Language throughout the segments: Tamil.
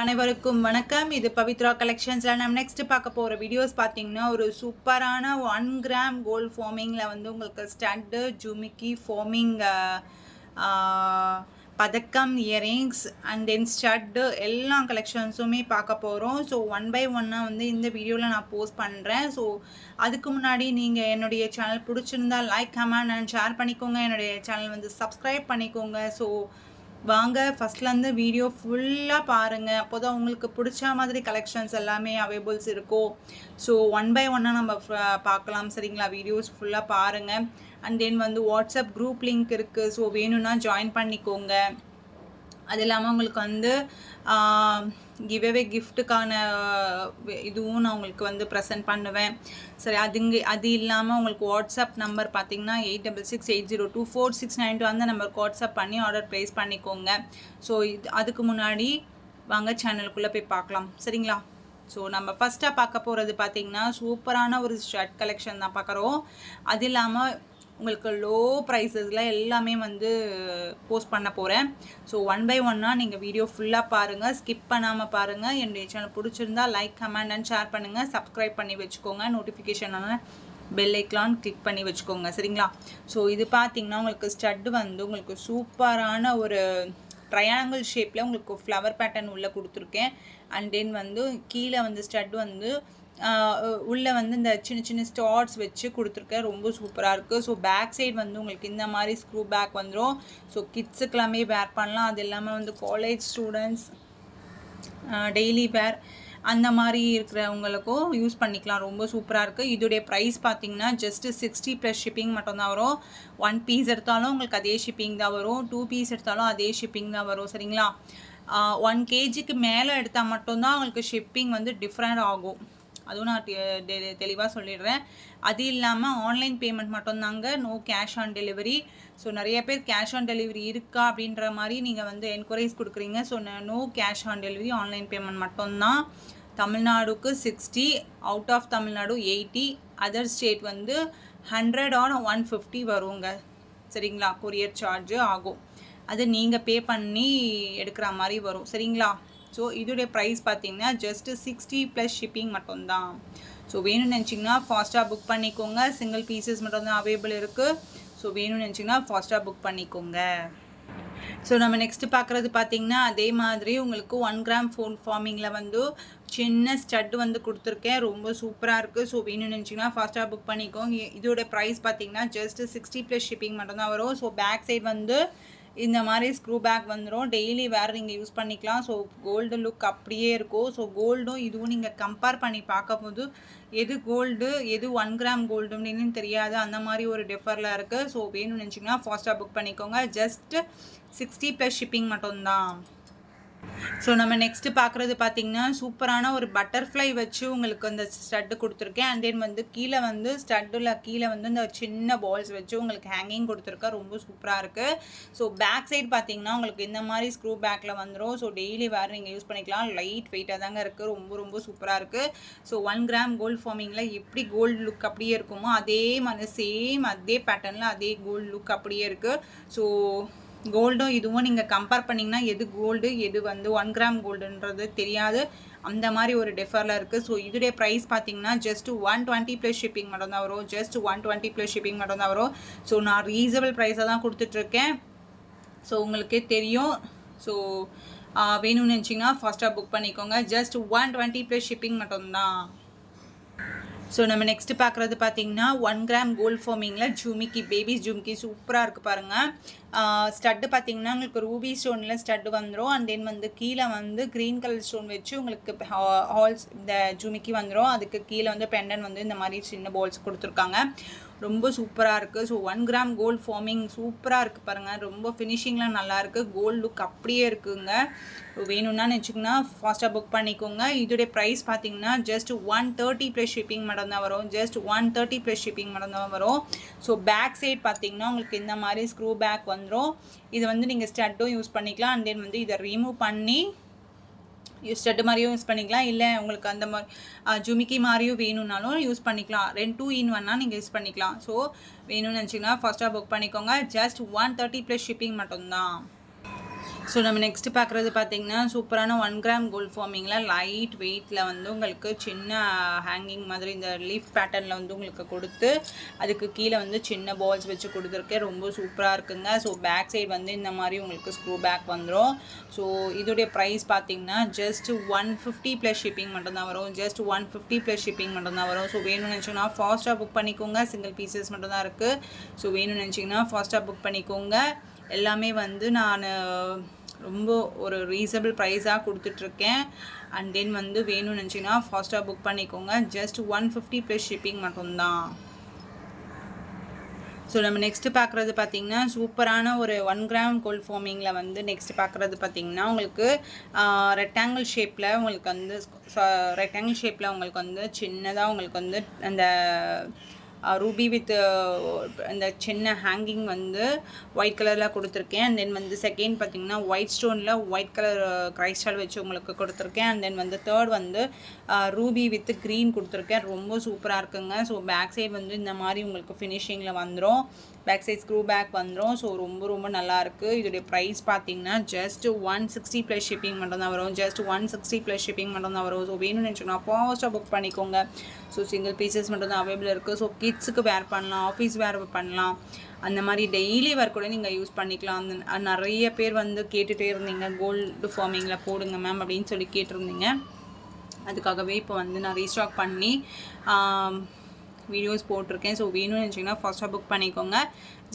அனைவருக்கும் வணக்கம். இது பவித்ரா கலெக்ஷன்ஸில் நம்ம நெக்ஸ்ட் பார்க்க போகிற வீடியோஸ் பார்த்தீங்கன்னா ஒரு சூப்பரான ஒன் கிராம் கோல்ட் ஃபார்மிங்கில் வந்து உங்களுக்கு ஸ்டட்டு ஜுமிக்கி ஃபார்மிங் பதக்கம் இயரிங்ஸ் அண்ட் தென் ஸ்டட்டு எல்லா கலெக்ஷன்ஸுமே பார்க்க போகிறோம் ஸோ ஒன் பை ஒன்னாக வந்து இந்த வீடியோவில் நான் போஸ்ட் பண்ணுறேன் ஸோ அதுக்கு முன்னாடி நீங்கள் என்னுடைய சேனல் பிடிச்சிருந்தா லைக் கமெண்ட் அண்ட் ஷேர் பண்ணிக்கோங்க. என்னுடைய சேனல் வந்து சப்ஸ்கிரைப் பண்ணிக்கோங்க. ஸோ வாங்க ஃபஸ்ட்லேருந்து வீடியோ ஃபுல்லாக பாருங்கள் அப்போ தான் உங்களுக்கு பிடிச்ச மாதிரி கலெக்ஷன்ஸ் எல்லாமே அவைபிள்ஸ் இருக்கும். ஸோ ஒன் பை ஒன்னாக நம்ம பார்க்கலாம். சரிங்களா? வீடியோஸ் ஃபுல்லாக பாருங்கள் அண்ட் தென் வந்து வாட்ஸ்அப் குரூப் லிங்க் இருக்குது ஸோ வேணும்னா ஜாயின் பண்ணிக்கோங்க. அது இல்லாமல் உங்களுக்கு வந்து கிவ்அவே கிஃப்ட்டுக்கான இதுவும் நான் உங்களுக்கு வந்து ப்ரெசென்ட் பண்ணுவேன். சரி அதுங்க அது இல்லாமல் உங்களுக்கு வாட்ஸ்அப் நம்பர் பார்த்தீங்கன்னா eight double six eight zero two four six nine two அந்த நம்பருக்கு வாட்ஸ்அப் பண்ணி ஆர்டர் ப்ளேஸ் பண்ணிக்கோங்க. ஸோ இது அதுக்கு முன்னாடி வாங்க சேனலுக்குள்ளே போய் பார்க்கலாம் சரிங்களா? ஸோ நம்ம ஃபஸ்ட்டாக பார்க்க போகிறது பார்த்தீங்கன்னா சூப்பரான ஒரு ஷர்ட் கலெக்ஷன் தான் பார்க்குறோம் அது இல்லாமல் உங்களுக்கு லோ ப்ரைஸஸில் எல்லாமே வந்து போஸ்ட் பண்ண போகிறேன் ஸோ ஒன் பை ஒன்னாக நீங்கள் வீடியோ ஃபுல்லாக பாருங்கள் ஸ்கிப் பண்ணாமல் பாருங்கள் என்னுடைய சேனல் பிடிச்சிருந்தா லைக் கமெண்ட் அண்ட் ஷேர் பண்ணுங்கள் சப்ஸ்கிரைப் பண்ணி வச்சுக்கோங்க. நோட்டிஃபிகேஷனான பெல் ஐக்லான் கிளிக் பண்ணி வச்சுக்கோங்க. சரிங்களா? ஸோ இது பார்த்தீங்கன்னா உங்களுக்கு ஸ்டட் வந்து உங்களுக்கு சூப்பரான ஒரு ட்ரையாங்கிள் ஷேப்பில் உங்களுக்கு ஃப்ளவர் பேட்டர்ன் உள்ளே கொடுத்துருக்கேன். அண்ட் தென் வந்து கீழே வந்து ஸ்டட் வந்து உள்ளே வந்து இந்த சின்ன சின்ன ஸ்டார்ஸ் வச்சு கொடுத்துருக்கேன் ரொம்ப சூப்பராக இருக்குது ஸோ பேக் சைடு வந்து உங்களுக்கு இந்த மாதிரி ஸ்க்ரூ பேக் வந்துடும் ஸோ கிட்ஸுக்கெல்லாமே வேர் பண்ணலாம். அது இல்லாமல் வந்து காலேஜ் ஸ்டூடெண்ட்ஸ் டெய்லி வேர் அந்த மாதிரி இருக்கிறவங்களுக்கும் யூஸ் பண்ணிக்கலாம். ரொம்ப சூப்பராக இருக்குது இதோடைய ப்ரைஸ் பார்த்தீங்கன்னா ஜஸ்ட்டு சிக்ஸ்டி ப்ளஸ் ஷிப்பிங் மட்டும்தான் வரும். ஒன் பீஸ் எடுத்தாலும் உங்களுக்கு அதே ஷிப்பிங் தான் வரும். டூ பீஸ் எடுத்தாலும் அதே ஷிப்பிங் தான் வரும். சரிங்களா? ஒன் கேஜிக்கு மேலே எடுத்தால் மட்டும்தான் உங்களுக்கு ஷிப்பிங் வந்து டிஃப்ரெண்ட் ஆகும். அதுவும் நான் தெளிவாக சொல்லிடுறேன். அது இல்லாமல் ஆன்லைன் பேமெண்ட் மட்டும்தாங்க. No cash on delivery so நிறைய பேர் கேஷ் ஆன் டெலிவரி இருக்கா அப்படின்ற மாதிரி நீங்கள் வந்து என்கொயரிஸ் கொடுக்குறீங்க. So no cash on delivery online payment மட்டும்தான். தமிழ்நாடுக்கு sixty out of Tamil Nadu eighty other state வந்து ஹண்ட்ரட் ஆன் ஒன் ஃபிஃப்டி வருங்க. சரிங்களா? கொரியர் சார்ஜு ஆகும். அது நீங்கள் பே பண்ணி எடுக்கிற மாதிரி வரும். சரிங்களா? ஸோ இதோடைய ப்ரைஸ் பார்த்தீங்கன்னா ஜஸ்ட்டு சிக்ஸ்டி ப்ளஸ் ஷிப்பிங் மட்டும்தான். ஸோ வேணும்னு நினச்சிங்கன்னா ஃபாஸ்ட்டாக புக் பண்ணிக்கோங்க. சிங்கிள் பீசஸ் மட்டும்தான் அவைலபிள் இருக்குது ஸோ வேணும்னு நினச்சிங்கன்னா ஃபாஸ்ட்டாக புக் பண்ணிக்கோங்க. ஸோ நம்ம நெக்ஸ்ட் பார்க்குறது பார்த்தீங்கன்னா அதே மாதிரி உங்களுக்கு ஒன் கிராம் ஃபோன் ஃபார்மிங்கில் வந்து சின்ன ஸ்டட் வந்து கொடுத்துருக்கேன். ரொம்ப சூப்பராக இருக்குது ஸோ வேணும்னு நினச்சிங்கன்னா ஃபாஸ்ட்டாக புக் பண்ணிக்கோங்க. இ- இதோட ப்ரைஸ் பார்த்தீங்கன்னா ஜஸ்ட் சிக்ஸ்டி ப்ளஸ் ஷிப்பிங் மட்டும்தான் வரும். ஸோ பேக் சைடு வந்து இந்த மாதிரி ஸ்க்ரூ பேக் வந்துடும் டெய்லி வேறு நீங்கள் யூஸ் பண்ணிக்கலாம். ஸோ கோல்டு லுக் அப்படியே இருக்கும். ஸோ கோல்டும் இதுவும் நீங்கள் கம்பேர் பண்ணி பார்க்கும்போது எது கோல்டு எது ஒன் கிராம் கோல்டு அப்படின்னு தெரியாது. அந்த மாதிரி ஒரு டிஃபரில் இருக்குது ஸோ வேணும்னு நினச்சிங்கன்னா ஃபாஸ்ட்டாக புக் பண்ணிக்கோங்க. ஜஸ்ட்டு சிக்ஸ்டி ப்ளஸ் ஷிப்பிங் மட்டும்தான். ஸோ நம்ம நெக்ஸ்ட்டு பார்க்குறது பார்த்திங்கன்னா சூப்பரான ஒரு பட்டர்ஃப்ளை வச்சு உங்களுக்கு அந்த ஸ்டட்டு கொடுத்துருக்கேன். அண்ட் தென் வந்து கீழே வந்து ஸ்டட்டில் கீழே வந்து இந்த சின்ன பால்ஸ் வச்சு உங்களுக்கு ஹேங்கிங் கொடுத்துருக்கேன் ரொம்ப சூப்பராக இருக்குது ஸோ பேக் சைடு பார்த்திங்கன்னா உங்களுக்கு இந்த மாதிரி ஸ்க்ரூ பேக்கில் வந்துடும் ஸோ டெய்லி வேறு நீங்கள் யூஸ் பண்ணிக்கலாம். லைட் வெயிட்டாக தாங்க இருக்குது ரொம்ப ரொம்ப சூப்பராக இருக்குது ஸோ ஒன் கிராம் கோல்டு ஃபார்மிங்கில் எப்படி கோல்டு லுக் அப்படியே இருக்குமோ அதே மாதிரி சேம் அதே பேட்டர்னில் அதே கோல்டு லுக் அப்படியே இருக்குது ஸோ கோல்டும் இதுவும் நீங்கள் கம்பேர் பண்ணிங்கன்னா எது கோல்டு எது வந்து ஒன் கிராம் கோல்டுன்றது தெரியாது. அந்த மாதிரி ஒரு டிஃபரில் இருக்குது ஸோ இதுடைய ப்ரைஸ் பார்த்தீங்கன்னா just one twenty plus shipping மட்டும்தான் வரும். Just one twenty plus shipping மட்டும் தான் வரும். ஸோ நான் ரீசனபிள் ப்ரைஸை தான் கொடுத்துட்ருக்கேன். ஸோ உங்களுக்கே தெரியும். ஸோ வேணும்னு நினச்சிங்கன்னா ஃபாஸ்ட்டாக புக் பண்ணிக்கோங்க. Just one twenty plus shipping மட்டும்தான் ஸோ நம்ம நெக்ஸ்ட்டு பார்க்குறது பார்த்தீங்கன்னா ஒன் கிராம் கோல்ட் ஃபார்மிங்கில் ஜூமிக்கி பேபிஸ் ஜூமிக்கி சூப்பராக இருக்குது பாருங்கள் ஸ்டட்டு பார்த்தீங்கன்னா உங்களுக்கு ரூபி ஸ்டோனில் ஸ்டட்டு வந்துடும் அண்ட் தென் வந்து கீழே வந்து க்ரீன் கலர் ஸ்டோன் வச்சு உங்களுக்கு ஹால்ஸ் இந்த ஜூமிக்கி வந்துடும் அதுக்கு கீழே வந்து பெண்டன் வந்து இந்த மாதிரி சின்ன பால்ஸ் கொடுத்துருக்காங்க. ரொம்ப சூப்பராக இருக்குது so one gram gold forming சூப்பராக இருக்குது பாருங்கள் ரொம்ப ஃபினிஷிங்லாம் நல்லா இருக்குது லுக் அப்படியே இருக்குங்க. வேணும்னா நினச்சிங்கன்னா ஃபாஸ்ட்டாக புக் பண்ணிக்கோங்க. இதோடைய ப்ரைஸ் பார்த்தீங்கன்னா just one thirty plus shipping மட்டும்தான் வரும். Just one thirty plus shipping மட்டும்தான் வரும். ஸோ பேக் சைட் பார்த்தீங்கன்னா உங்களுக்கு இந்த மாதிரி ஸ்க்ரூ பேக் வந்துடும் இது வந்து நீங்கள் ஸ்டட்டும் யூஸ் பண்ணிக்கலாம். அண்ட் தென் வந்து இதை ரிமூவ் பண்ணி ஸ்டட்டு மாதிரியும் யூஸ் பண்ணிக்கலாம். இல்லை உங்களுக்கு அந்த மாதிரி ஜுமிக்கி மாதிரியும் வேணும்னாலும் யூஸ் பண்ணிக்கலாம். ரெண்டு டூ இன் ஒன்னா நீங்கள் யூஸ் பண்ணிக்கலாம். ஸோ வேணும்னு நினச்சிங்கன்னா ஃபஸ்ட்டாக புக் பண்ணிக்கோங்க. Just one thirty plus shipping மட்டும்தான். ஸோ நம்ம நெக்ஸ்ட் பார்க்குறது பார்த்தீங்கன்னா சூப்பரான ஒன் கிராம் கோல்ட் ஃபார்மிங்கில் லைட் வெயிட்டில் வந்து உங்களுக்கு சின்ன ஹேங்கிங் மாதிரி இந்த லீஃப் பேட்டர்னில் வந்து உங்களுக்கு கொடுத்து அதுக்கு கீழே வந்து சின்ன பால்ஸ் வச்சு கொடுத்துருக்கேன் ரொம்ப சூப்பராக இருக்குங்க. ஸோ பேக் சைடு வந்து இந்த மாதிரி உங்களுக்கு ஸ்க்ரூ பேக் வந்துடும் ஸோ இதோடைய ப்ரைஸ் பார்த்தீங்கன்னா just one fifty plus shipping மட்டும்தான் வரும். Just one fifty plus shipping மட்டும்தான் வரும். ஸோ வேணும்னு நினச்சிங்கன்னா ஃபாஸ்ட்டாக புக் பண்ணிக்கோங்க. சிங்கிள் பீசஸ் மட்டும்தான் இருக்குது ஸோ வேணும்னு நினச்சிங்கன்னா ஃபாஸ்ட்டாக புக் பண்ணிக்கோங்க. எல்லாமே வந்து நான் ரொம்ப ஒரு ரீசனபிள் ப்ரைஸாக கொடுத்துட்ருக்கேன். அண்ட் தென் வந்து வேணும்னு நினச்சிங்கன்னா ஃபாஸ்ட்டாக புக் பண்ணிக்கோங்க. Just one fifty plus shipping மட்டும்தான். ஸோ நம்ம நெக்ஸ்ட்டு பார்க்குறது பார்த்திங்கன்னா சூப்பரான ஒரு ஒன் கிராம் கோல்ட் ஃபார்மிங்கில் வந்து நெக்ஸ்ட் பார்க்குறது பார்த்திங்கன்னா உங்களுக்கு ரெக்டாங்கிள் ஷேப்பில் உங்களுக்கு வந்து ரெக்டாங்கிள் ஷேப்பில் உங்களுக்கு வந்து சின்னதாக உங்களுக்கு வந்து அந்த ரூபி வித் இந்த சின்ன ஹேங்கிங் வந்து ஒயிட் கலரில் கொடுத்துருக்கேன். அண்ட் தென் வந்து செகண்ட் பார்த்தீங்கன்னா ஒயிட் ஸ்டோனில் ஒயிட் கலர் கிரைஸ்டால் வச்சு உங்களுக்கு கொடுத்துருக்கேன். அண்ட் தென் வந்து தேர்ட் வந்து ரூபி வித் க்ரீன் கொடுத்துருக்கேன். ரொம்ப சூப்பராக இருக்குங்க. ஸோ பேக் சைடு வந்து இந்த மாதிரி உங்களுக்கு ஃபினிஷிங்கில் வந்துடும் பேக் சைட் ஸ்க்ரூ பேக் வந்துடும் ஸோ ரொம்ப ரொம்ப நல்லாயிருக்கு இதோடைய ப்ரைஸ் பார்த்தீங்கன்னா just one sixty plus shipping மட்டும் தான் வரும். Just one sixty plus shipping மட்டும் தான் வரும். ஸோ வேணும்னு நினச்சோன்னா ஃபாஸ்ட்டாக புக் பண்ணிக்கோங்க. ஸோ சிங்கிள் பீசஸ் மட்டும் தான் அவைலபிள் இருக்குது ஸோ கிட்ஸுக்கு வேர் பண்ணலாம் ஆஃபீஸ் வேர் பண்ணலாம். அந்த மாதிரி டெய்லி வேர் கூட நீங்கள் யூஸ் பண்ணிக்கலாம். அந்த நிறைய பேர் வந்து கேட்டுகிட்டே இருந்தீங்க. கோல்டு ஃபார்மிங்கில் போடுங்க மேம் அப்படின்னு சொல்லி கேட்டிருந்தீங்க. அதுக்காகவே இப்போ வந்து நான் ரீஸ்டாக் பண்ணி வீடியோஸ் போட்டிருக்கேன். ஸோ வேணும்னு நினச்சிங்கன்னா ஃபஸ்ட்டாக புக் பண்ணிக்கோங்க.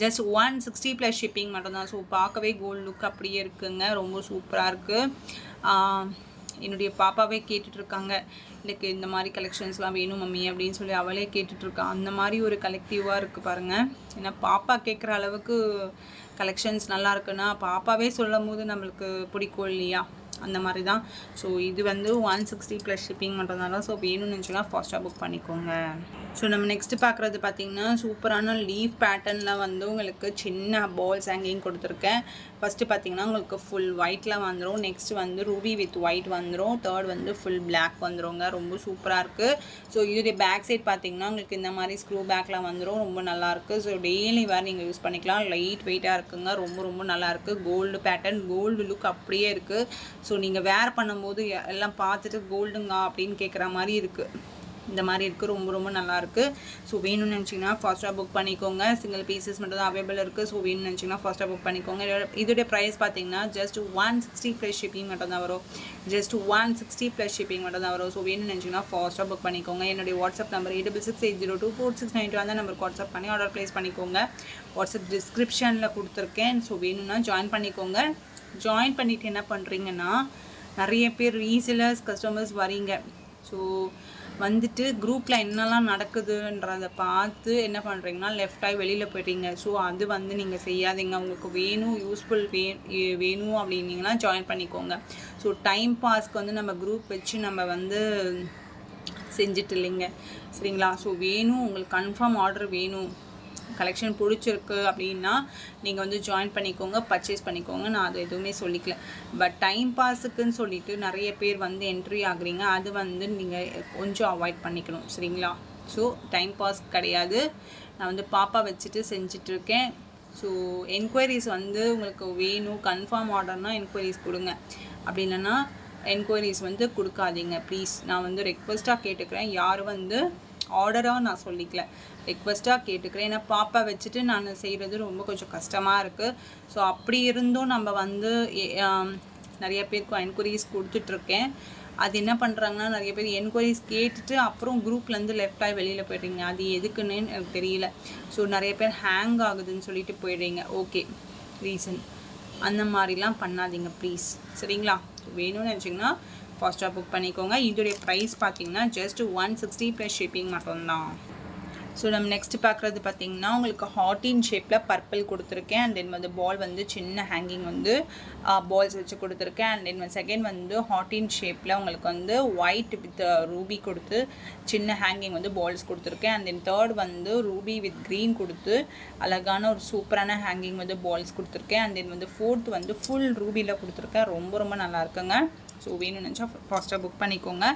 Just one sixty plus shipping மட்டும்தான். ஸோ பார்க்கவே கோல்டு லுக் அப்படியே இருக்குங்க. ரொம்ப சூப்பராக இருக்குது என்னுடைய பாப்பாவே கேட்டுட்ருக்காங்க. எனக்கு இந்த மாதிரி கலெக்ஷன்ஸ்லாம் வேணும் மம்மி அப்படின்னு சொல்லி அவளே கேட்டுட்ருக்கா. அந்த மாதிரி ஒரு கலெக்டிவாக இருக்குது பாருங்கள் ஏன்னா பாப்பா கேட்குற அளவுக்கு கலெக்ஷன்ஸ் நல்லா இருக்குன்னா பாப்பாவே சொல்லும் போது நம்மளுக்கு பிடிக்கும் இல்லையா? அந்த மாதிரி தான். ஸோ இது வந்து ஒன் சிக்ஸ்டி ப்ளஸ் ஷிப்பிங் மட்டும்தான். ஸோ வேணும்னு நினச்சுன்னா ஃபாஸ்ட்டாக புக் பண்ணிக்கோங்க. ஸோ நம்ம நெக்ஸ்ட்டு பார்க்குறது பார்த்திங்கன்னா சூப்பரான லீஃப் பேட்டர்னில் வந்து உங்களுக்கு சின்ன பால்ஸ் ஹேங்கிங் கொடுத்துருக்கேன். ஃபஸ்ட்டு பார்த்தீங்கன்னா உங்களுக்கு ஃபுல் ஒயிட்டில் வந்துடும் நெக்ஸ்ட் வந்து ரூபி வித் ஒயிட் வந்துடும் தேர்ட் வந்து ஃபுல் பிளாக் வந்துடுங்க ரொம்ப சூப்பராக இருக்குது ஸோ இதோடைய பேக் சைட் பார்த்தீங்கன்னா உங்களுக்கு இந்த மாதிரி ஸ்க்ரூ பேக்கில் வந்துடும் ரொம்ப நல்லாயிருக்கு ஸோ டெய்லி வேறு நீங்கள் யூஸ் பண்ணிக்கலாம். லைட் வெயிட்டாக இருக்குங்க. ரொம்ப ரொம்ப நல்லாயிருக்கு கோல்டு பேட்டர்ன் கோல்டு லுக் அப்படியே இருக்குது ஸோ நீங்கள் வேர் பண்ணும்போது எல்லாம் பார்த்துட்டு கோல்டுங்க அப்படின்னு கேட்குற மாதிரி இருக்குது இந்த மாதிரி இருக்குது ரொம்ப ரொம்ப நல்லாயிருக்கு ஸோ வேணும்னு நினச்சிங்கன்னா ஃபாஸ்ட்டாக புக் பண்ணிக்கோங்க. சிங்கிள் பீசஸ் மட்டும் தான் அவைலபிள் இருக்குது ஸோ வேணும்னு நினச்சிங்கன்னா ஃபாஸ்ட்டாக புக் பண்ணிக்கோங்க. இதோடைய ப்ரைஸ் பார்த்தீங்கன்னா just one sixty plus shipping மட்டும் தான் வரும். Just one sixty plus shipping மட்டும் தான் வரும். ஸோ வேணும்னு நினச்சிங்கன்னா ஃபாஸ்ட்டாக புக் பண்ணிக்கோங்க. என்னுடைய WhatsApp number eight double six eight zero two four six nine two அந்த நம்பருக்கு வாட்ஸ்அப் பண்ணி ஆர்டர் ப்ளேஸ் பண்ணிக்கோங்க. வாட்ஸ்அப் டிஸ்கிரிப்ஷனில் கொடுத்துருக்கேன். ஸோ வேணும்னா ஜாயின் பண்ணிக்கோங்க. ஜாயின் பண்ணிவிட்டு என்ன பண்ணுறீங்கன்னா நிறைய பேர் ரீசேலர்ஸ் கஸ்டமர்ஸ் வரீங்க. ஸோ வந்துட்டு குரூப்பில் என்னெல்லாம் நடக்குதுன்றதை பார்த்து என்ன பண்ணுறீங்கன்னா லெஃப்ட் ஆகி வெளியில் போயிட்டீங்க. ஸோ அது வந்து நீங்கள் செய்யாதீங்க. உங்களுக்கு வேணும் யூஸ்ஃபுல் வே வேணும் அப்படின்னீங்கன்னா ஜாயின் பண்ணிக்கோங்க. ஸோ டைம் பாஸ்க்கு வந்து நம்ம குரூப் வச்சு நம்ம வந்து செஞ்சுட்டு இல்லைங்க. சரிங்களா? ஸோ வேணும் உங்களுக்கு கன்ஃபார்ம் ஆர்டர் வேணும். கலெக்ஷன் பிடிச்சிருக்கு அப்படின்னா நீங்கள் வந்து ஜாயின் பண்ணிக்கோங்க பர்ச்சேஸ் பண்ணிக்கோங்க. நான் அது எதுவுமே சொல்லிக்கல. பட் டைம் பாஸுக்குன்னு சொல்லிட்டு நிறைய பேர் வந்து என்ட்ரி ஆகுறீங்க. அது வந்து நீங்கள் கொஞ்சம் அவாய்ட் பண்ணிக்கணும். சரிங்களா? ஸோ டைம் பாஸ் கிடையாது. நான் வந்து பாப்பா வச்சுட்டு செஞ்சிட்ருக்கேன். ஸோ என்கொயரிஸ் வந்து உங்களுக்கு வேணும். கன்ஃபார்ம் ஆர்டர்னால் என்கொயரிஸ் கொடுங்க. அப்படி இல்லைன்னா என்கொயரிஸ் வந்து கொடுக்காதீங்க. ப்ளீஸ் நான் வந்து ரெக்வஸ்ட்டாக கேட்டுக்கிறேன். யாரும் வந்து ஆர்டராக நான் சொல்லிக்கல. ரெக்வஸ்ட்டாக கேட்டுக்கிறேன். ஏன்னா பாப்பா வச்சுட்டு நான் செய்கிறது ரொம்ப கொஞ்சம் கஷ்டமாக இருக்குது ஸோ அப்படி இருந்தும் நம்ம வந்து நிறைய பேருக்கு என்கொயரிஸ் கொடுத்துட்ருக்கேன். அது என்ன பண்ணுறாங்கன்னா நிறைய பேர் என்கொயரிஸ் கேட்டுட்டு அப்புறம் குரூப்லேருந்து லெஃப்ட் ஆகி வெளியில் போய்ட்றீங்க. அது எதுக்குன்னு எனக்கு தெரியல. ஸோ நிறைய பேர் ஹேங் ஆகுதுன்னு சொல்லிட்டு போயிடுறீங்க. ஓகே ரீசன் அந்த மாதிரிலாம் பண்ணாதீங்க ப்ளீஸ் சரிங்களா? வேணும்னு நினச்சிங்கன்னா ஃபாஸ்ட்டாக புக் பண்ணிக்கோங்க. இதோடைய ப்ரைஸ் பார்த்தீங்கன்னா just one sixty plus shipping மட்டும்தான். ஸோ நம்ம நெக்ஸ்ட் பார்க்குறது பார்த்தீங்கன்னா உங்களுக்கு ஹாட்டின் ஷேப்பில் பர்பிள் கொடுத்துருக்கேன். அண்ட் தென் வந்து பால் வந்து சின்ன ஹேங்கிங் வந்து பால்ஸ் வச்சு கொடுத்துருக்கேன். அண்ட் தென் செகண்ட் வந்து ஹாட்டின் ஷேப்பில் உங்களுக்கு வந்து ஒயிட் வித் ரூபி கொடுத்து சின்ன ஹேங்கிங் வந்து பால்ஸ் கொடுத்துருக்கேன். அண்ட் தென் தேர்ட் வந்து ரூபி வித் க்ரீன் கொடுத்து அழகான ஒரு சூப்பரான ஹேங்கிங் வந்து பால்ஸ் கொடுத்துருக்கேன். அண்ட் தென் வந்து ஃபோர்த் வந்து ஃபுல் ரூபியில் கொடுத்துருக்கேன். ரொம்ப ரொம்ப நல்லா இருக்குங்க. ஸோ வேணும்னு நினச்சா ஃபாஸ்ட்டாக புக் பண்ணிக்கோங்க.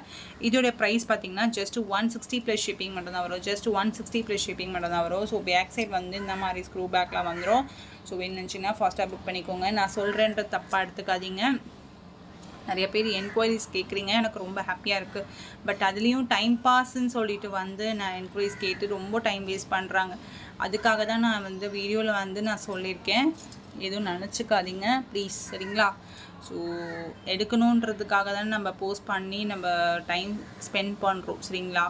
இதோடைய ப்ரைஸ் பார்த்தீங்கன்னா just one sixty plus shipping மட்டும் தான் வரும். Just one sixty plus shipping மட்டும் தான் வரும். ஸோ பேக் சைட் வந்து இந்த மாதிரி ஸ்க்ரூ பேக்லாம் வந்துடும் ஸோ வேணும்னு நினச்சிங்கன்னா ஃபாஸ்ட்டாக புக் பண்ணிக்கோங்க. நான் சொல்கிறேன்ற தப்பாக எடுத்துக்காதீங்க. நிறைய பேர் என்கொயரிஸ் கேட்குறீங்க எனக்கு ரொம்ப ஹாப்பியாக இருக்குது பட் அதுலேயும் டைம் பாஸ்ன்னு சொல்லிட்டு வந்து நான் என்கொயரிஸ் கேட்டு ரொம்ப டைம் வேஸ்ட் பண்ணுறாங்க அதுக்காக தான் நான் வந்து வீடியோவில் வந்து நான் சொல்லியிருக்கேன். எதுவும் நினச்சிக்காதீங்க. ப்ளீஸ் சரிங்களா? ஸோ எடுக்கணுன்றதுக்காக தானே நம்ம போஸ்ட் பண்ணி நம்ம டைம் ஸ்பெண்ட் பண்ணுறோம் சரிங்களா?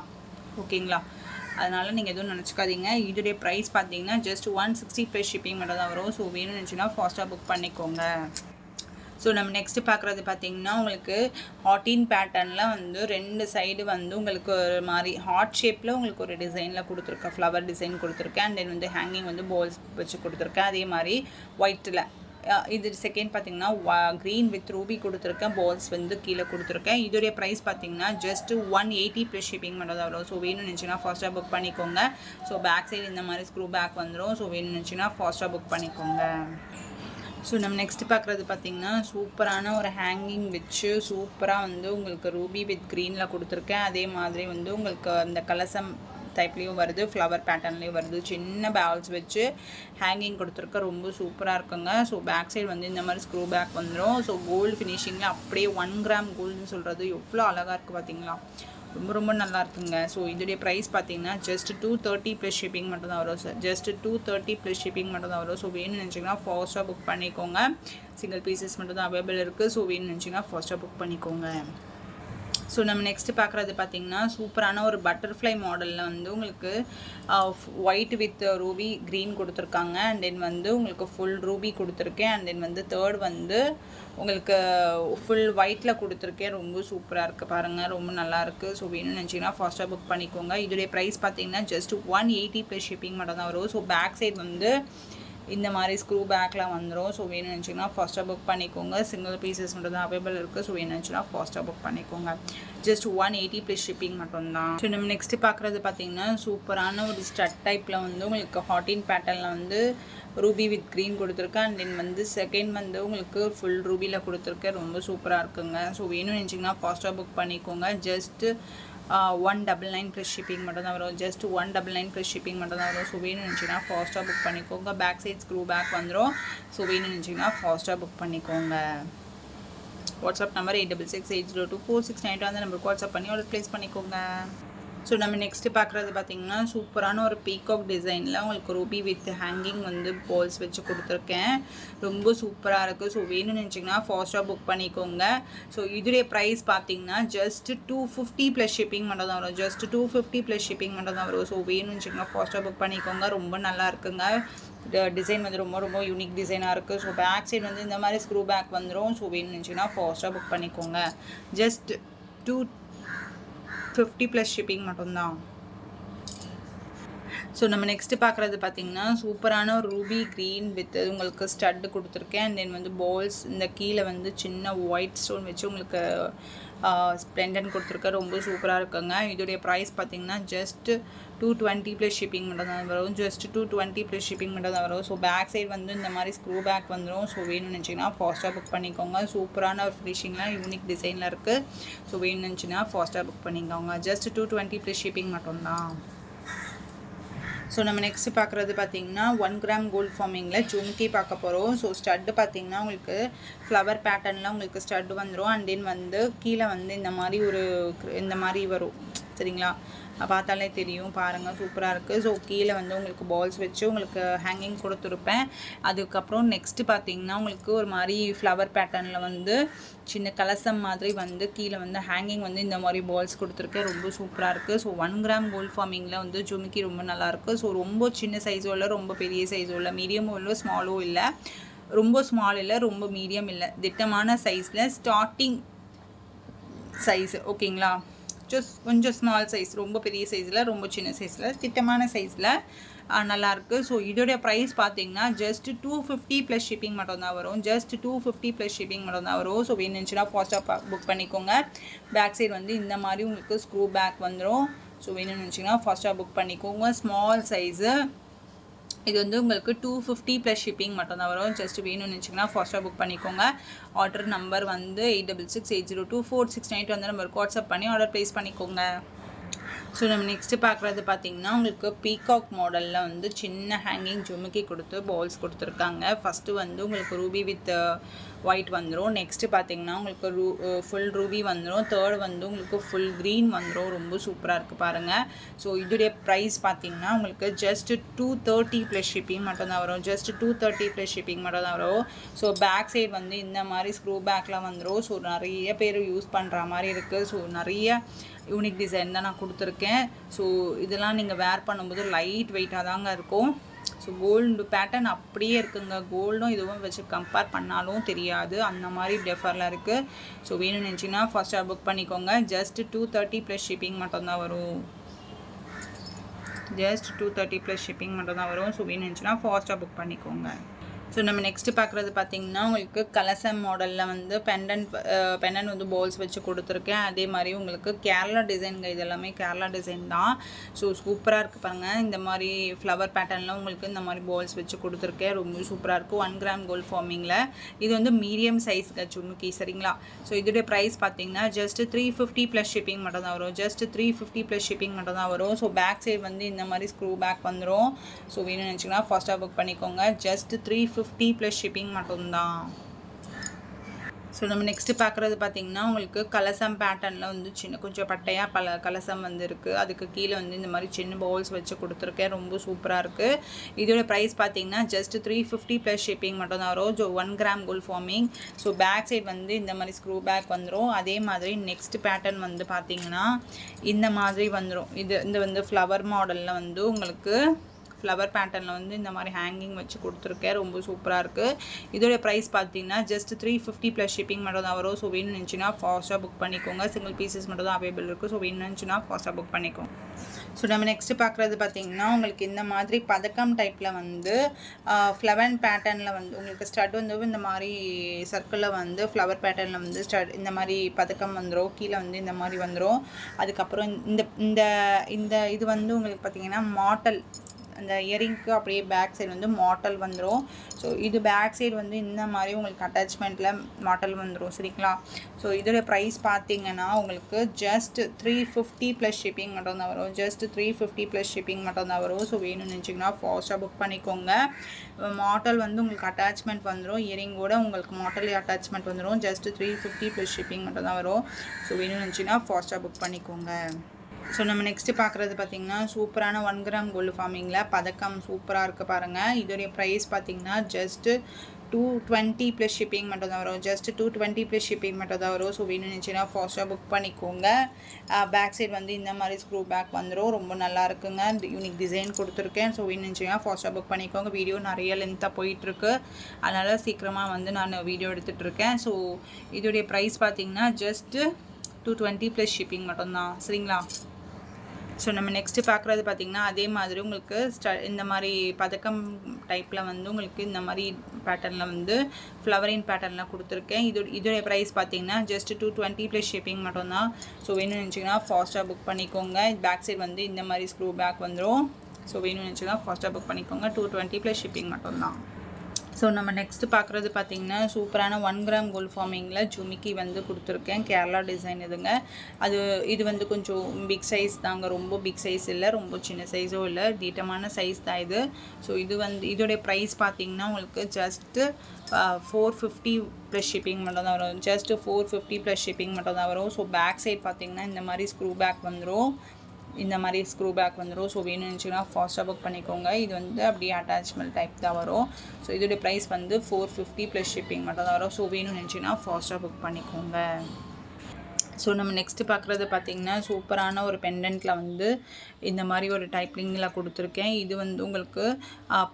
ஓகேங்களா? அதனால் நீங்கள் எதுவும் நினச்சிக்காதீங்க. இதோடைய ப்ரைஸ் பார்த்தீங்கன்னா just one sixty plus shipping மட்டும் தான் வரும். ஸோ வேணும்னு நினச்சின்னா ஃபாஸ்ட்டாக புக் பண்ணிக்கோங்க. ஸோ நம்ம நெக்ஸ்ட்டு பார்க்குறது பார்த்தீங்கன்னா உங்களுக்கு ஹாட்டின் பேட்டர்னில் வந்து ரெண்டு சைடு வந்து உங்களுக்கு ஒரு மாதிரி ஹார்ட் ஷேப்பில் உங்களுக்கு ஒரு டிசைனில் கொடுத்துருக்கேன். ஃப்ளவர் டிசைன் கொடுத்துருக்கேன். அண்ட் தென் வந்து ஹேங்கிங் வந்து பால்ஸ் வச்சு கொடுத்துருக்கேன். அதே மாதிரி ஒயிட்டில் இது செகண்ட் பார்த்தீங்கன்னா க்ரீன் வித் ரூபி கொடுத்துருக்கேன் பால்ஸ் வந்து கீழே கொடுத்துருக்கேன். இதோடைய ப்ரைஸ் பார்த்தீங்கன்னா just one eighty plus shipping மட்டும் தான் வரும். ஸோ வேணும்னு நினச்சின்னா ஃபாஸ்ட்டாக புக் பண்ணிக்கோங்க. ஸோ பேக் சைடு இந்த மாதிரி ஸ்க்ரூ பேக் வந்துடும் ஸோ வேணும்னு நினச்சின்னா ஃபாஸ்ட்டாக புக் பண்ணிக்கோங்க. ஸோ நம்ம நெக்ஸ்ட் பார்க்குறது பார்த்திங்கன்னா சூப்பரான ஒரு ஹேங்கிங் வச்சு சூப்பராக வந்து உங்களுக்கு ரூபி வித் க்ரீனில் கொடுத்துருக்கேன். அதே மாதிரி வந்து உங்களுக்கு அந்த கலசம் டைப்லேயும் வருது ஃப்ளவர் பேட்டர்ன்லேயும் வருது. சின்ன பேல்ஸ் வச்சு ஹேங்கிங் கொடுத்துருக்க ரொம்ப சூப்பராக இருக்குங்க. ஸோ பேக் சைடு வந்து இந்த மாதிரி ஸ்க்ரூ பேக் வந்துடும் ஸோ கோல்டு ஃபினிஷிங்கில் அப்படியே ஒன் கிராம் கோல்டுன்னு சொல்கிறது எவ்வளோ அழகாக இருக்குது பார்த்தீங்களா ரொம்ப ரொம்ப நல்லா இருக்குங்க. ஸோ இதோடைய ப்ரைஸ் பார்த்தீங்கன்னா just two thirty plus shipping மட்டும் தான் வரும் sir just two thirty plus shipping மட்டும் தான் வரும். ஸோ வேணும்னு நினச்சிங்கன்னா ஃபாஸ்ட்டாக புக் பண்ணிக்கோங்க. சிங்கிள் பீசஸ் மட்டும் தான் அவைலபிள் இருக்குது ஸோ வேணும்னு நினச்சிங்கன்னா ஃபாஸ்ட்டாக புக் பண்ணிக்கோங்க. ஸோ நம்ம நெக்ஸ்ட்டு பார்க்குறது பார்த்தீங்கன்னா சூப்பரான ஒரு பட்டர்ஃப்ளை மாடலில் வந்து உங்களுக்கு ஒயிட் வித் ரூபி க்ரீன் கொடுத்துருக்காங்க. அண்ட் தென் வந்து உங்களுக்கு ஃபுல் ரூபி கொடுத்துருக்கேன். அண்ட் தென் வந்து தேர்ட் வந்து உங்களுக்கு ஃபுல் ஒயிட்டில் கொடுத்துருக்கேன். ரொம்ப சூப்பராக இருக்குது பாருங்கள் ரொம்ப நல்லாயிருக்கு ஸோ வேணும்னு நினச்சிங்கன்னா ஃபாஸ்ட்டாக புக் பண்ணிக்கோங்க. இதோடைய ப்ரைஸ் பார்த்தீங்கன்னா just one eighty plus shipping மட்டும் தான் வரும். ஸோ பேக் சைட் வந்து இந்த மாதிரி ஸ்க்ரூ பேக்கில் வந்துடும் ஸோ வேணும் நினச்சிங்கன்னா ஃபாஸ்ட்டாக புக் பண்ணிக்கோங்க. சிங்கிள் பீசஸ் மட்டும் தான் அவைலபிள் இருக்குது ஸோ வேணும்னு நினச்சின்னா ஃபாஸ்ட்டாக புக் பண்ணிக்கோங்க. Just one eighty plus shipping மட்டும்தான். ஸோ நம்ம நெக்ஸ்ட் பார்க்குறது பார்த்தீங்கன்னா சூப்பரான ஒரு ஸ்டட் டைப்பில் வந்து உங்களுக்கு ஹாட்டின் பேட்டர்னில் வந்து ரூபி வித் க்ரீன் கொடுத்துருக்கேன் அண்ட் தென் வந்து செகண்ட் வந்து உங்களுக்கு ஃபுல் ரூபியில் கொடுத்துருக்கேன் ரொம்ப சூப்பராக இருக்குங்க. ஸோ வேணும்னு நினச்சிங்கன்னா ஃபாஸ்ட்டாக புக் பண்ணிக்கோங்க. Just one double nine plus shipping மட்டும் தான் வரும். Just one double nine plus shipping மட்டும் தான் வரும். ஸோ வேணும்னு நினச்சிங்கன்னா ஃபாஸ்ட்டாக புக் பண்ணிக்கோங்க. பேக் சைட் ஸ்க்ரூ பேக் வந்துடும் ஸோ வேணும்னு நினச்சிங்கன்னா ஃபாஸ்ட்டாக புக் பண்ணிக்கோங்க. WhatsApp number eight double six eight zero two four six nine அந்த நம்பருக்கு வாட்ஸ்அப் பண்ணி ஆர்டர் ப்ளேஸ் பண்ணிக்கோங்க. ஸோ நம்ம நெக்ஸ்ட்டு பார்க்குறது பார்த்திங்கன்னா சூப்பரான ஒரு பீகாக் டிசைனில் உங்களுக்கு ரூபி வித் ஹேங்கிங் வந்து போல்ஸ் வச்சு கொடுத்துருக்கேன். ரொம்ப சூப்பராக இருக்குது ஸோ வேணும்னு நினச்சிங்கன்னா ஃபாஸ்ட்டாக புக் பண்ணிக்கோங்க. ஸோ இதுடைய ப்ரைஸ் பார்த்தீங்கன்னா just two fifty plus shipping மட்டும் தான் வரும். Just two fifty plus shipping மட்டும் தான் வரும். ஸோ வேணும்னு வச்சிங்கன்னா ஃபாஸ்ட்டாக புக் பண்ணிக்கோங்க. ரொம்ப நல்லா இருக்குங்க. டிசைன் வந்து ரொம்ப ரொம்ப யூனிக் டிசைனாக இருக்குது ஸோ பேக் சைடு வந்து இந்த மாதிரி ஸ்க்ரூ பேக் வந்துடும் ஸோ வேணும்னு நினச்சிங்கன்னா ஃபாஸ்ட்டாக புக் பண்ணிக்கோங்க. Just two fifty plus shipping மட்டும்தான். ஸோ நம்ம நெக்ஸ்ட்டு பார்க்குறது பார்த்தீங்கன்னா சூப்பரான ரூபி க்ரீன் வித் உங்களுக்கு ஸ்டட்டு கொடுத்துருக்கேன். அண்ட் தென் வந்து பால்ஸ் இந்த கீழே வந்து சின்ன ஒயிட் ஸ்டோன் வச்சு உங்களுக்கு ஸ்ப்ளெண்டன் கொடுத்துருக்கேன் ரொம்ப சூப்பராக இருக்குங்க. இதோடைய ப்ரைஸ் பார்த்தீங்கன்னா just two twenty plus shipping மட்டும் தான் வரும். Just two twenty plus shipping மட்டும் தான் வரும். ஸோ பேக் சைடு வந்து இந்த மாதிரி ஸ்க்ரூ பேக் வந்துடும் ஸோ வேணும்னு நினச்சிங்கன்னா ஃபாஸ்ட்டாக புக் பண்ணிக்கோங்க. சூப்பரான ஒரு ஃபினிஷிங்லாம் யூனிக் டிசைனில் இருக்குது ஸோ வேணும்னு நினச்சிங்கன்னா ஃபாஸ்ட்டாக புக் பண்ணிக்கோங்க. Just two twenty plus shipping மட்டும்தான் ஸோ நம்ம நெக்ஸ்ட் பார்க்குறது பார்த்திங்கன்னா ஒன் கிராம் கோல்ட் ஃபார்மிங்கில் ஜும்கி பார்க்க போகிறோம் ஸோ ஸ்டட்டு பார்த்தீங்கன்னா உங்களுக்கு ஃப்ளவர் பேட்டர்னில் உங்களுக்கு ஸ்டட்டு வந்துடும் அண்ட் தென் வந்து கீழே வந்து இந்த மாதிரி ஒரு இந்த மாதிரி வரும். சரிங்களா பார்த்தாலே தெரியும். பாருங்கள் சூப்பராக இருக்குது ஸோ கீழே வந்து உங்களுக்கு பால்ஸ் வச்சு உங்களுக்கு ஹேங்கிங் கொடுத்துருப்பேன். அதுக்கப்புறம் நெக்ஸ்ட்டு பார்த்தீங்கன்னா உங்களுக்கு ஒரு மாதிரி ஃப்ளவர் பேட்டர்னில் வந்து சின்ன கலசம் மாதிரி வந்து கீழே வந்து ஹேங்கிங் வந்து இந்த மாதிரி பால்ஸ் கொடுத்துருக்கேன். ரொம்ப சூப்பராக இருக்குது ஸோ ஒன் கிராம் கோல்ட் ஃபார்மிங்கில் வந்து ஜுமிக்கி ரொம்ப நல்லாயிருக்கு ஸோ ரொம்ப சின்ன சைஸும் இல்லை ரொம்ப பெரிய சைஸும் இல்லை மீடியமோ இல்லை ஸ்மாலும் இல்லை. ரொம்ப ஸ்மால் இல்லை ரொம்ப மீடியம் இல்லை. திட்டமான சைஸில் ஸ்டார்டிங் சைஸ் ஓகேங்களா கொஞ்சம் கொஞ்சம் ஸ்மால் சைஸ் ரொம்ப பெரிய சைஸில் ரொம்ப சின்ன சைஸில் திட்டமான சைஸில் நல்லாயிருக்கு ஸோ இதோடைய ப்ரைஸ் பார்த்தீங்கன்னா just two fifty plus shipping மட்டும் தான் வரும். Just two fifty plus shipping மட்டும் தான் வரும் ஸோ வேணுச்சுன்னா ஃபாஸ்ட்டாக புக் பண்ணிக்கோங்க. பேக் சைடு வந்து இந்த மாதிரி உங்களுக்கு ஸ்க்ரூ பேக் வந்துடும் ஸோ வேணும்னு நினச்சிங்கன்னா ஃபாஸ்ட்டாக புக் பண்ணிக்கோங்க. ஸ்மால் சைஸு இது வந்து உங்களுக்கு டூ ஃபிஃப்டி ப்ளஸ் ஷிப்பிங் மட்டும் தான் வரும். ஜஸ்ட் வேணும்னு நினச்சிங்கன்னா ஃபாஸ்ட்டாக புக் பண்ணிக்கோங்க. ஆர்டர் நம்பர் வந்து eight double six eight zero two four six nine வந்து நம்பருக்கு வாட்ஸ்அப் பண்ணி ஆர்டர் ப்ளேஸ் பண்ணிக்கோங்க. ஸோ நம்ம நெக்ஸ்ட்டு பார்க்குறது பார்த்தீங்கன்னா உங்களுக்கு பீகாக் மாடலில் வந்து சின்ன ஹேங்கிங் ஜுமுக்கி கொடுத்து பால்ஸ் கொடுத்துருக்காங்க. ஃபஸ்ட்டு வந்து உங்களுக்கு ரூபி வித் ஒயிட் வந்துடும் நெக்ஸ்ட்டு பார்த்தீங்கன்னா உங்களுக்கு ரூ ஃபுல் ரூபி வந்துடும் தேர்ட் வந்து உங்களுக்கு ஃபுல் க்ரீன் வந்துடும் ரொம்ப சூப்பராக இருக்குது பாருங்கள் ஸோ இதோடைய ப்ரைஸ் பார்த்தீங்கன்னா உங்களுக்கு just two thirty plus shipping மட்டும்தான் வரும். Just two thirty plus shipping மட்டும் தான் வரும். ஸோ பேக் சைடு வந்து இந்த மாதிரி ஸ்க்ரூ பேக்கில் வந்துடும் ஸோ நிறைய பேர் யூஸ் பண்ணுற மாதிரி இருக்குது ஸோ நிறைய யூனிக் டிசைன் தான் நான் கொடுத்துருக்கேன். ஸோ இதெல்லாம் நீங்கள் வேர் பண்ணும்போது லைட் வெயிட்டாக தாங்க இருக்கும். ஸோ கோல்டு பேட்டர்ன் அப்படியே இருக்குங்க. கோல்டும் இதுவும் வச்சு கம்பேர் பண்ணாலும் தெரியாது. அந்த மாதிரி டெஃபரில் இருக்குது ஸோ வேணும்னு நினச்சிங்கன்னா ஃபஸ்ட்டாக புக் பண்ணிக்கோங்க. Just two thirty plus shipping மட்டும்தான் வரும். Just two thirty plus shipping மட்டும் தான் வரும். ஸோ வேணும்னு நினச்சின்னா ஃபாஸ்ட்டாக புக் பண்ணிக்கோங்க. ஸோ நம்ம நெக்ஸ்ட்டு பார்க்குறது பார்த்திங்கன்னா உங்களுக்கு கலசம் மாடலில் வந்து பெண்டன் பெண்டன் வந்து பால்ஸ் வச்சு கொடுத்துருக்கேன். அதே மாதிரி உங்களுக்கு கேரளா டிசைனுங்க இது எல்லாமே கேரளா டிசைன் தான். ஸோ சூப்பராக இருக்குது பாருங்கள் இந்த மாதிரி ஃப்ளவர் பேட்டர்னில் உங்களுக்கு இந்த மாதிரி பால்ஸ் வச்சு கொடுத்துருக்கேன். ரொம்ப சூப்பராக இருக்கும் ஒன் கிராம் கோல்ட் ஃபார்மிங்கில் இது வந்து மீடியம் சைஸ்க்கு சும்முக்கி சரிங்களா? ஸோ இதோடைய ப்ரைஸ் பார்த்தீங்கன்னா just three fifty plus shipping மட்டும் தான் வரும். Just three fifty plus shipping மட்டும் தான் வரும். ஸோ பேக் சைட் வந்து இந்த மாதிரி ஸ்க்ரூ பேக் வந்துடும் ஸோ வேணும்னு நினச்சிங்கன்னா ஃபஸ்ட்டாக புக் பண்ணிக்கோங்க. Just three fifty fifty plus shipping மட்டும்தான். ஸோ நம்ம நெக்ஸ்ட்டு பார்க்குறது பார்த்தீங்கன்னா உங்களுக்கு கலசம் பேட்டர்னில் வந்து சின்ன கொஞ்சம் பட்டையாக பல கலசம் வந்துருக்கு. அதுக்கு கீழே வந்து இந்த மாதிரி சின்ன பவுல்ஸ் வச்சு கொடுத்துருக்கேன். ரொம்ப சூப்பராக இருக்குது இதோட ப்ரைஸ் பார்த்தீங்கன்னா just three fifty plus shipping மட்டும் தான் வரும். So one gram gold forming so back side வந்து இந்த மாதிரி ஸ்க்ரூ பேக் வந்துடும் அதே மாதிரி நெக்ஸ்ட் பேட்டர்ன் வந்து பார்த்தீங்கன்னா இந்த மாதிரி வந்துடும் இது இந்த வந்து ஃப்ளவர் மாடலில் வந்து உங்களுக்கு ஃப்ளவர் பேட்டர்னில் வந்து இந்த மாதிரி ஹேங்கிங் வச்சு கொடுத்துருக்கேன் ரொம்ப சூப்பராக இருக்குது இதோடைய ப்ரைஸ் பார்த்தீங்கன்னா just three fifty plus shipping மட்டும் தான் வரும். ஸோ வேணும்னு நினச்சின்னா ஃபாஸ்ட்டாக புக் பண்ணிக்கோங்க. சிங்கிள் பீசஸ் மட்டும் தான் அவைலபிள் இருக்குது ஸோ வேணும்னு நினச்சின்னா ஃபாஸ்ட்டாக புக் பண்ணிக்கோங்க. ஸோ நம்ம நெக்ஸ்ட்டு பார்க்குறது பார்த்திங்கன்னா உங்களுக்கு இந்த மாதிரி பதக்கம் டைப்பில் வந்து ஃப்ளவன் பேட்டர்னில் வந்து உங்களுக்கு ஸ்டட் வந்து இந்த மாதிரி சர்க்கிளில் வந்து ஃப்ளவர் பேட்டர்னில் வந்து ஸ்டட் இந்த மாதிரி பதக்கம் வந்துடும் கீழே வந்து இந்த மாதிரி வந்துடும் அதுக்கப்புறம் இந்த இந்த இந்த இது வந்து உங்களுக்கு பார்த்திங்கன்னா மாட்டல் அந்த இயரிங்க்கு அப்படியே பேக் சைடு வந்து மாட்டல் வந்துடும் ஸோ இது பேக் சைடு வந்து இந்த மாதிரி உங்களுக்கு அட்டாச்மெண்ட்டில் மாட்டல் வந்துடும் சரிங்களா? ஸோ இதோட ப்ரைஸ் பார்த்தீங்கன்னா உங்களுக்கு just three fifty plus shipping மட்டும் தான் வரும். Just three fifty plus shipping மட்டும் தான் வரும். ஸோ வேணும்னு நினச்சிங்கன்னா ஃபாஸ்ட்டாக புக் பண்ணிக்கோங்க. மாட்டல் வந்து உங்களுக்கு அட்டாச்மெண்ட் வந்துடும் இயரிங்கோட உங்களுக்கு மாட்டல் அட்டாச்மெண்ட் வந்துடும் just three fifty plus shipping மட்டும் தான் வரும். ஸோ வேணும்னு நினச்சிங்கன்னா ஃபாஸ்ட்டாக புக் பண்ணிக்கோங்க. ஸோ நம்ம நெக்ஸ்ட்டு பார்க்குறது பார்த்திங்கன்னா சூப்பரான ஒன் கிராம் கோல்டு ஃபார்மிங்கில் பதக்கம் சூப்பராக இருக்குது பாருங்கள் இதோடைய ப்ரைஸ் பார்த்திங்கன்னா just two twenty plus shipping மட்டும் தான் வரும். Just two twenty plus shipping மட்டும் தான் வரும். ஸோ வேணும்னு நினச்சின்னா ஃபாஸ்ட்டாக புக் பண்ணிக்கோங்க. பேக் சைடு வந்து இந்த மாதிரி ஸ்க்ரூ பேக் வந்துடும் ரொம்ப நல்லா இருக்குங்க. யூனிக் டிசைன் கொடுத்துருக்கேன். ஸோ வேணும்னு ஃபாஸ்ட்டாக புக் பண்ணிக்கோங்க. வீடியோ நிறைய லென்த்தாக போயிட்டுருக்கு. அதனால் சீக்கிரமாக வந்து நான் வீடியோ எடுத்துகிட்டு இருக்கேன். ஸோ இதோடைய ப்ரைஸ் பார்த்திங்கன்னா just two twenty plus shipping மட்டும்தான் சரிங்களா? ஸோ நம்ம நெக்ஸ்ட்டு பார்க்குறது பார்த்திங்கன்னா அதே மாதிரி உங்களுக்கு ஸ்ட இந்த மாதிரி பதக்கம் டைப்பில் வந்து உங்களுக்கு இந்த மாதிரி பேட்டர்னில் வந்து ஃப்ளவரின் பேட்டர்னில் கொடுத்துருக்கேன். இது இதோடைய ப்ரைஸ் பார்த்தீங்கன்னா just two twenty plus shipping மட்டும்தான். ஸோ வேணும்னு நினச்சிங்கன்னா ஃபாஸ்ட்டாக புக் பண்ணிக்கோங்க. பேக் சைடு வந்து இந்த மாதிரி ஸ்க்ரூ பேக் வந்துடும் ஸோ வேணும்னு நினச்சிங்கன்னா ஃபாஸ்ட்டாக புக் பண்ணிக்கோங்க. டூ டுவெண்ட்டி ப்ளஸ் ஷிப்பிங் மட்டும்தான். ஸோ நம்ம நெக்ஸ்ட் பார்க்குறது பார்த்திங்கன்னா சூப்பரான ஒன் கிராம் கோல் ஃபார்மிங்கில் ஜுமிக்கி வந்து கொடுத்துருக்கேன். கேரளா டிசைன் இதுங்க. அது இது வந்து கொஞ்சம் பிக் சைஸ் தாங்க. ரொம்ப பிக் சைஸ் இல்லை. ரொம்ப சின்ன சைஸும் இல்லை. தீட்டமான சைஸ் தான் இது. ஸோ இது வந்து இதோடைய ப்ரைஸ் பார்த்திங்கன்னா உங்களுக்கு just four fifty plus shipping மட்டும் தான் வரும். Just four fifty plus shipping மட்டும் தான் வரும். ஸோ பேக் சைட் பார்த்திங்கன்னா இந்த மாதிரி ஸ்க்ரூ பேக் வந்துடும் இந்த மாதிரி ஸ்க்ரூ பேக் வந்துடும் ஸோ வேணும்னு நினச்சிங்கன்னா ஃபாஸ்ட்டாக புக் பண்ணிக்கோங்க. இது வந்து அப்படியே அட்டாச்மெண்ட் டைப் தான் வரும். ஸோ இதோடைய ப்ரைஸ் வந்து ஃபோர் ஃபிஃப்டி ப்ளஸ் ஷிப்பிங் மட்டும் தான் வரும். ஸோ வேணும்னு நினச்சிங்கன்னா ஃபாஸ்ட்டாக புக் பண்ணிக்கோங்க. ஸோ நம்ம நெக்ஸ்ட்டு பார்க்குறது பார்த்திங்கன்னா சூப்பரான ஒரு பெண்டன்ட்டில் வந்து இந்த மாதிரி ஒரு டைப்லிங்கில் கொடுத்துருக்கேன். இது வந்து உங்களுக்கு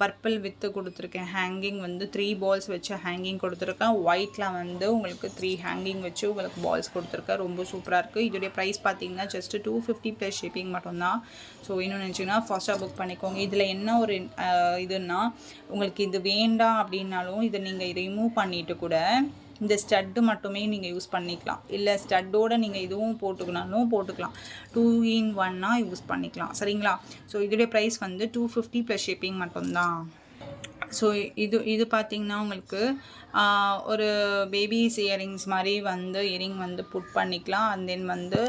பர்பிள் வித்து கொடுத்துருக்கேன். ஹேங்கிங் வந்து த்ரீ பால்ஸ் வச்சு ஹேங்கிங் கொடுத்துருக்கேன். ஒயிட்டில் வந்து உங்களுக்கு த்ரீ ஹேங்கிங் வச்சு உங்களுக்கு பால்ஸ் கொடுத்துருக்கேன். ரொம்ப சூப்பராக இருக்குது இதோடைய ப்ரைஸ் பார்த்தீங்கன்னா just two fifty plus shipping மட்டும்தான். ஸோ இன்னும் நினச்சிங்கன்னா ஃபஸ்ட்டாக புக் பண்ணிக்கோங்க. இதில் என்ன ஒரு இதுன்னா உங்களுக்கு இது வேண்டாம் அப்படின்னாலும் இதை நீங்கள் ரிமூவ் பண்ணிவிட்டு கூட இந்த ஸ்டட்டு மட்டுமே நீங்கள் யூஸ் பண்ணிக்கலாம். இல்லை ஸ்டட்டோட நீங்கள் இதுவும் போட்டுக்கணும்னாலும் போட்டுக்கலாம். டூ இன் ஒன்னாக யூஸ் பண்ணிக்கலாம். சரிங்களா? ஸோ இதோடைய ப்ரைஸ் வந்து டூ ஃபிஃப்டி ப்ளஸ் ஷிப்பிங் மட்டும்தான். ஸோ இது இது பார்த்தீங்கன்னா உங்களுக்கு ஒரு பேபிஸ் இயரிங்ஸ் மாதிரி வந்து இயரிங் வந்து புட் பண்ணிக்கலாம். அண்ட் தென் வந்து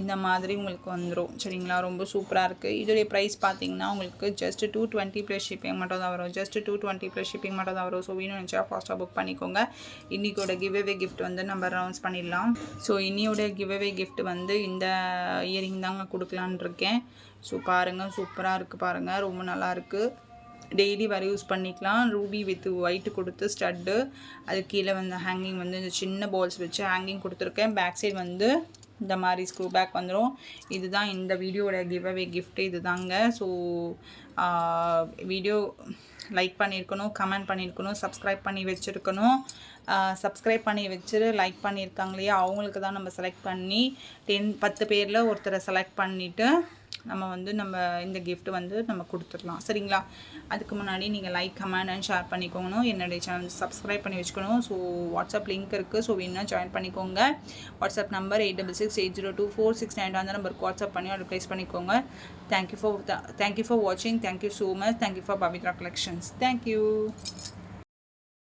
இந்த மாதிரி உங்களுக்கு வந்துடும் சரிங்களா? ரொம்ப சூப்பராக இருக்குது இதோடைய ப்ரைஸ் பார்த்தீங்கன்னா உங்களுக்கு just two twenty plus shipping மட்டும் தான் வரும். Just two twenty plus shipping மட்டும் தான் வரும். ஸோ வேணும் நினச்சா ஃபாஸ்ட்டாக புக் பண்ணிக்கோங்க. இன்றைக்கோட கிவ்அவே கிஃப்ட் வந்து நம்ம அனௌன்ஸ் பண்ணிடலாம். ஸோ இன்னியோட கிவ்அவே கிஃப்ட் வந்து இந்த இயரிங் தாங்க கொடுக்கலான்னு இருக்கேன். ஸோ பாருங்கள் சூப்பராக இருக்குது பாருங்கள் ரொம்ப நல்லா இருக்குது டெய்லி வர யூஸ் பண்ணிக்கலாம். ரூபி வித் ஒயிட் கொடுத்து ஸ்டட்டு அது கீழே வந்து ஹேங்கிங் வந்து இந்த சின்ன பால்ஸ் வச்சு ஹேங்கிங் கொடுத்துருக்கேன். பேக் சைடு வந்து இந்த மாதிரி ஸ்க்ரூ பேக் வந்துடும் இதுதான் இந்த வீடியோட கிவ் அவே கிஃப்ட் இது தாங்க ஸோ வீடியோ லைக் பண்ணியிருக்கணும் கமெண்ட் பண்ணியிருக்கணும் சப்ஸ்கிரைப் பண்ணி வச்சுருக்கணும். சப்ஸ்கிரைப் பண்ணி வச்சுட்டு லைக் பண்ணியிருக்காங்க இல்லையா? அவங்களுக்கு தான் நம்ம செலக்ட் பண்ணி டென் பத்து பேரில் ஒருத்தரை செலக்ட் பண்ணிவிட்டு நம்ம வந்து நம்ம இந்த கிஃப்ட் வந்து நம்ம கொடுத்துடலாம். சரிங்களா? அதுக்கு முன்னாடி நீங்கள் லைக் கமெண்ட் அண்ட் ஷேர் பண்ணிக்கோங்கணும். என்னுடைய சேனல் சப்ஸ்கிரைப் பண்ணி வச்சுக்கணும். ஸோ வாட்ஸ்அப் லிங்க் இருக்குது ஸோ வேணும்னா ஜாயின் பண்ணிக்கோங்க. WhatsApp number eight double six eight zero two four six nine அந்த நம்பருக்கு வாட்ஸ்அப் பண்ணி அதை ப்ளேஸ் பண்ணிக்கோங்க. Thank you for thank you for வாட்சிங் thank you so much thank you for Pavithra collections thank you